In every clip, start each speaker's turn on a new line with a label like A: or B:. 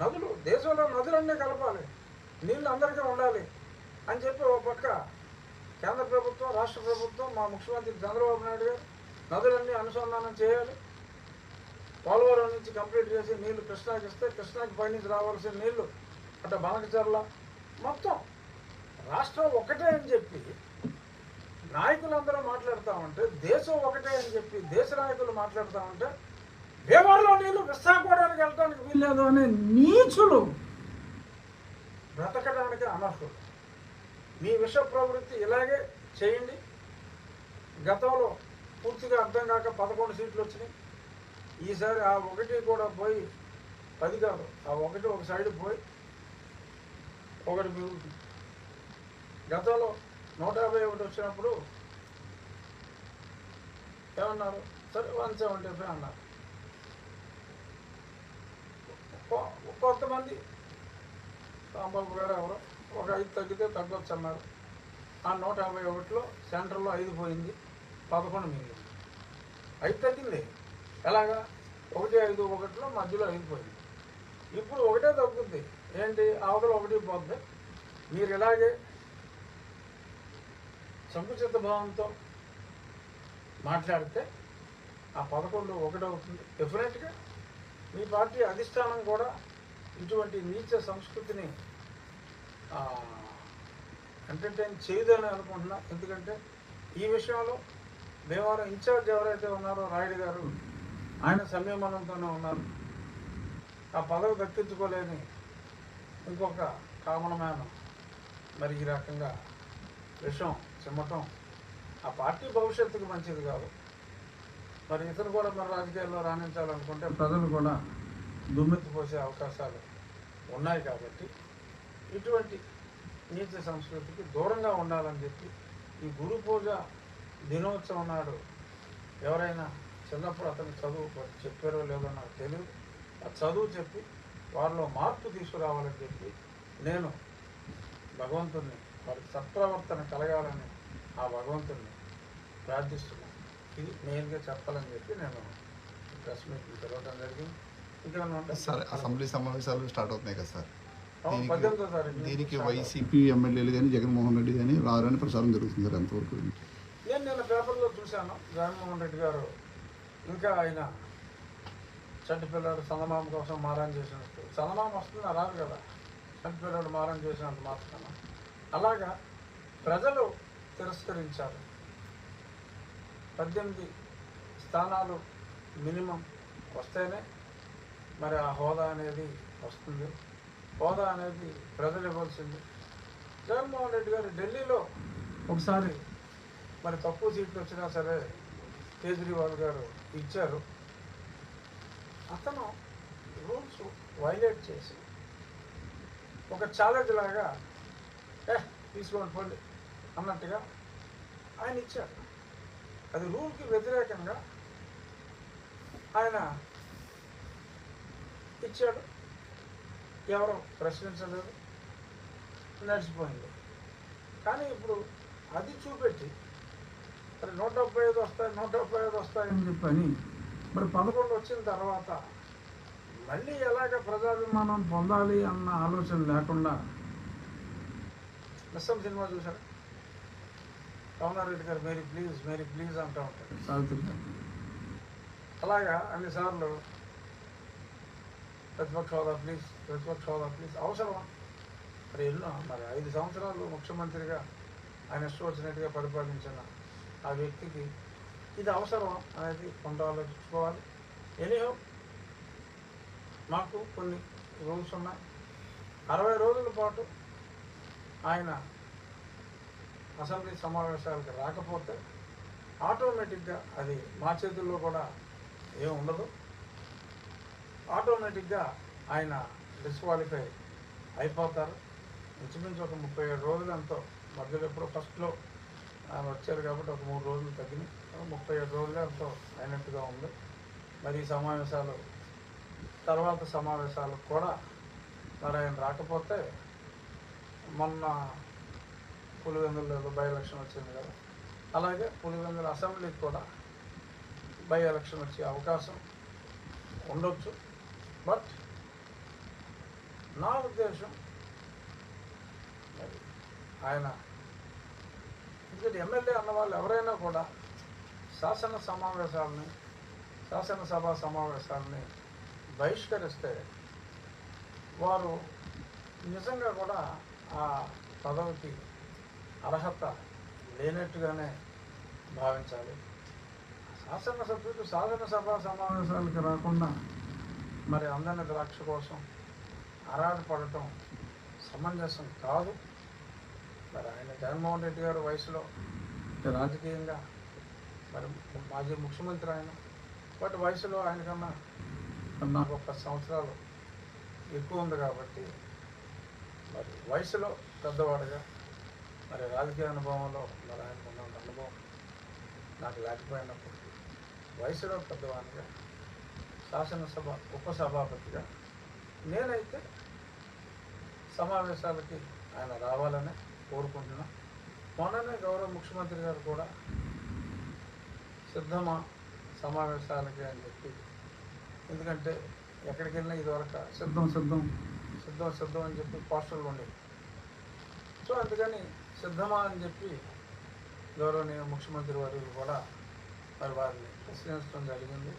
A: నదులు దేశంలో నదులన్నీ కలపాలి. నీళ్ళు అందరికీ ఉండాలి అని చెప్పి ఒక పక్క కేంద్ర ప్రభుత్వం రాష్ట్ర ప్రభుత్వం మా ముఖ్యమంత్రి చంద్రబాబు నాయుడు గారు నదులన్నీ అనుసంధానం చేయాలి. పోలవరం నుంచి కంప్లీట్ చేసి నీళ్ళు కృష్ణాకి ఇస్తే కృష్ణాకి పైనుంచి రావాల్సిన నీళ్ళు అంటే బనకచర్ల మొత్తం రాష్ట్రం ఒకటే అని చెప్పి నాయకులందరూ మాట్లాడుతూ ఉంటే దేశం ఒకటే అని చెప్పి దేశ నాయకులు మాట్లాడుతూ ఉంటే భీమవరంలో నీళ్ళు విశాఖపట్నానికి వెళ్ళడానికి వీల్లేదు అనే నీచులు బ్రతకడానికి అనర్హులు. మీ విష ప్రవృత్తి ఇలాగే చేయండి. గతంలో పూర్తిగా అర్థం కాక పదకొండు సీట్లు వచ్చినాయి. ఈసారి ఆ ఒకటి కూడా పోయి పది కాదు ఆ ఒకటి ఒక సైడ్ పోయి ఒకటి మిగులుతుంది గతంలో నూట యాభై ఒకటి వచ్చినప్పుడు ఏమన్నారు? సరే వన్ సెవెంటీ ఫైవ్ అన్నారు. కొంతమంది రాంబాబు గారు ఎవరో ఒక ఐదు తగ్గితే తగ్గొచ్చు అన్నారు ఆ నూట యాభై ఒకటిలో సెంటర్లో ఐదు పోయింది పదకొండు మిగిలింది. ఐదు తగ్గింది. ఎలాగా? ఒకటి ఐదు ఒకటిలో మధ్యలో ఐదు పోయింది. ఇప్పుడు ఒకటే తగ్గుద్ది. ఏంటి? అవతల ఒకటి పోద్ది. మీరు ఇలాగే సంకుచిత భావంతో మాట్లాడితే ఆ పదకొండు ఒకటి అవుతుంది. డెఫినెట్గా మీ పార్టీ అధిష్టానం కూడా ఇటువంటి నీచ సంస్కృతిని ఎంటర్టైన్ చేయదని అనుకుంటున్నా. ఎందుకంటే ఈ విషయంలో దేవాలయం ఇన్ఛార్జ్ ఎవరైతే ఉన్నారో రాయుడు గారు ఆయన సంయమనంతోనే ఉన్నారు. ఆ పదవి దక్కించుకోలేని ఇంకొక కామన్ మ్యాన్ మరి ఈ రకంగా విషం చిమ్మటం ఆ పార్టీ భవిష్యత్తుకు మంచిది కాదు. మరి ఇతను కూడా మన రాజకీయాల్లో రాణించాలనుకుంటే ప్రజలు కూడా దుమ్మెత్తిపోసే అవకాశాలు ఉన్నాయి కాబట్టి ఇటువంటి నీతి సంస్కృతికి దూరంగా ఉండాలని చెప్పి ఈ గురు పూజ దినోత్సవం నాడు ఎవరైనా చిన్నప్పుడు అతను చదువు చెప్పారో లేదో నాకు తెలియదు ఆ చదువు చెప్పి వారిలో మార్పు తీసుకురావాలని చెప్పి నేను భగవంతుణ్ణి వారి సత్ప్రవర్తన కలగాలని ఆ భగవంతుణ్ణి ప్రార్థిస్తున్నాను. ఇది మెయిన్గా చెప్పాలని చెప్పి నేను ప్రెస్ మీట్ పిలవడం జరిగింది.
B: సార్ అసెంబ్లీ సమావేశాలు స్టార్ట్ అవుతున్నాయి కదా సార్. దీనికి-. వైసీపీ ఎమ్మెల్యేలు కానీ జగన్మోహన్ రెడ్డి కానీ రారని ప్రచారం జరుగుతుంది సార్ ఎంతవరకు
A: నేను నిన్న పేపర్లో చూశాను జగన్మోహన్ రెడ్డి గారు ఇంకా ఆయన చంటి పిల్లాడు చందమామ కోసం మారం చేసినట్టు. చందమామ వస్తుంది? రాదు కదా. చంటి పిల్లాడు మారం చేసినంత మాత్రాన అలాగా ప్రజలు తిరస్కరించారు. పద్దెనిమిది స్థానాలు మినిమం వస్తేనే మరి ఆ హోదా అనేది వస్తుంది. హోదా అనేది ప్రజలు ఇవ్వాల్సింది. జగన్మోహన్ రెడ్డి గారు ఢిల్లీలో ఒకసారి మరి తక్కువ సీట్లు వచ్చినా సరే కేజ్రీవాల్ గారు ఇచ్చారు. అతను రూల్స్ వైలేట్ చేసి ఒక ఛాలెంజ్ లాగా ఏ తీసుకోండి పోండి అన్నట్టుగా ఆయన ఇచ్చారు. అది రూల్కి వ్యతిరేకంగా ఆయన ఇచ్చాడు. ఎవరు ప్రశ్నించలేదు. నడిచిపోయింది. కానీ ఇప్పుడు అది చూపెట్టి మరి నూట డెబ్బై ఐదు వస్తాయి నూట డెబ్బై ఐదు వస్తాయని చెప్పని మరి పదకొండు వచ్చిన తర్వాత మళ్ళీ ఎలాగ ప్రజాభిమానం పొందాలి అన్న ఆలోచన లేకుండా నిస్సం సినిమా చూశారు? రెడ్డి గారు మేరీ ప్లీజ్ మేరీ ప్లీజ్ అంటూ ఉంటారు. అలాగా అన్నిసార్లు ప్రతిపక్ష హోదా ప్లీజ్ ప్రతిపక్ష హోదా ప్లీజ్. అవసరమా మరి ఎన్నో మరి ఐదు సంవత్సరాలు ముఖ్యమంత్రిగా ఆయన ఇష్టం వచ్చినట్టుగా పరిపాలించిన ఆ వ్యక్తికి ఇది అవసరం అనేది కొంత ఆలోచించుకోవాలి. ఎనీహో మాకు కొన్ని రూల్స్ ఉన్నాయి. అరవై రోజుల పాటు ఆయన అసెంబ్లీ సమావేశాలకు రాకపోతే ఆటోమేటిక్గా అది మా చేతుల్లో కూడా ఏం ఉండదు. ఆటోమేటిక్గా ఆయన డిస్క్వాలిఫై అయిపోతారు. ఇంచుమించు ఒక ముప్పై ఏడు రోజులు ఎంతో. మధ్యలో ఎప్పుడో ఫస్ట్లో ఆయన వచ్చారు కాబట్టి ఒక మూడు రోజులు తగ్గినాయి. ముప్పై ఏడు రోజులు ఎంతో అయినట్టుగా ఉంది. మరి ఈ సమావేశాలు తర్వాత సమావేశాలు కూడా మరి ఆయన రాకపోతే మొన్న పులివెందులు బై ఎలక్షన్ వచ్చింది కదా. అలాగే పులివెందుల అసెంబ్లీకి కూడా బై ఎలక్షన్ వచ్చే అవకాశం ఉండొచ్చు. బట్ నా ఉద్దేశం ఆయన ఎందుకంటే ఎమ్మెల్యే అన్న వాళ్ళు ఎవరైనా కూడా శాసన సమావేశాలని శాసనసభ సమావేశాలని బహిష్కరిస్తే వారు నిజంగా కూడా ఆ పదవికి అర్హత లేనట్టుగానే భావించాలి. శాసనసభ్యులు శాసనసభ సమావేశాలకు రాకుండా మరి అందని ద్రాక్ష కోసం ఆరాటపడటం సమంజసం కాదు. మరి ఆయన జగన్మోహన్ రెడ్డి గారు వయసులో రాజకీయంగా మరి మాజీ ముఖ్యమంత్రి ఆయన బట్ వయసులో ఆయనకన్నా నాకు ఒక సంవత్సరాలు ఎక్కువ ఉంది కాబట్టి మరి వయసులో పెద్దవాడుగా మరి రాజకీయ అనుభవంలో మరి ఆయనకు ఉన్న అనుభవం నాకు లేకపోయినప్పటికీ వయసులో పెద్దవానిగా శాసనసభ ఉపసభాపతిగా నేనైతే సమావేశాలకి ఆయన రావాలని కోరుకుంటున్నా. మొన్ననే గౌరవ ముఖ్యమంత్రి గారు కూడా సిద్ధమా సమావేశాలకి అని చెప్పి ఎందుకంటే ఎక్కడికి వెళ్ళినా ఇదివరకు సిద్ధం సిద్ధం సిద్ధం సిద్ధం అని చెప్పి పోస్టర్లు ఉండేవి. సో అందుకని సిద్ధమా అని చెప్పి గౌరవనీయ ముఖ్యమంత్రి వారు కూడా మరి వారిని ప్రశ్నించడం జరిగింది.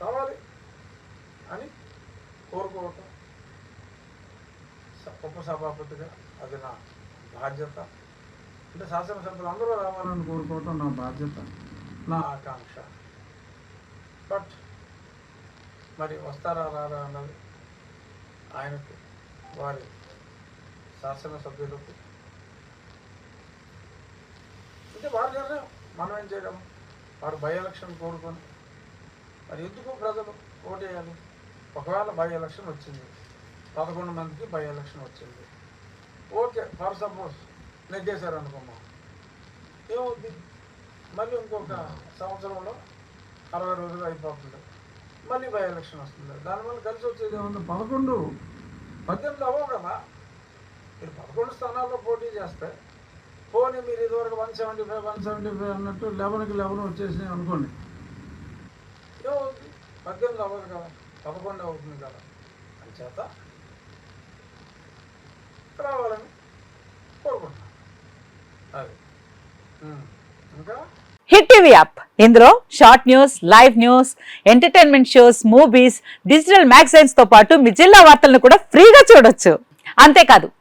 A: కావాలి అని కోరుకోవటం ఉపసభాపతిగా అది నా బాధ్యత. అంటే శాసనసభ్యులు అందరూ రావాలని కోరుకోవటం నా బాధ్యత నా ఆకాంక్ష. బట్ మరి వస్తారా రారా అన్నది ఆయనకు వారి శాసనసభ్యులకు. అంటే వారు నిర్ణయం మనం ఏం చేయడం వారు బై ఎలక్షన్ కోరుకొని. మరి ఎందుకు ప్రజలు ఓటేయాలి? ఒకవేళ బై ఎలక్షన్ వచ్చింది. పదకొండు మందికి బై ఎలక్షన్ వచ్చింది. ఓకే ఫర్ సపోజ్ నెగ్గేశారు అనుకున్నాం ఏమవుద్ది? మళ్ళీ ఇంకొక సంవత్సరంలో అరవై రోజులు అయిపోతుంది. మళ్ళీ బై ఎలక్షన్ వస్తుంది. దానివల్ల కలిసి వచ్చేది ఏముంది? పదకొండు. పద్దెనిమిది అవ్వవు కదా? మీరు పదకొండు స్థానాల్లో పోటీ చేస్తే పోనీ మీరు ఇదివరకు one seventy five one seventy five అన్నట్టు లెవెన్కి లెవెన్ వచ్చేసినాయి అనుకోండి. ఏమవుతుంది పద్దెనిమిది అవ్వదు కదా పదకొండు అవుతుంది కదా. అని చేత రావాలని కోరుకుంటున్నాను. అది. ఇంకా?
C: Hit TV app. ఇందులో short news live news entertainment shows movies digital మ్యాగజైన్స్తో పాటు మీ జిల్లా వార్తలను కూడా ఫ్రీగా చూడొచ్చు. అంతేకాదు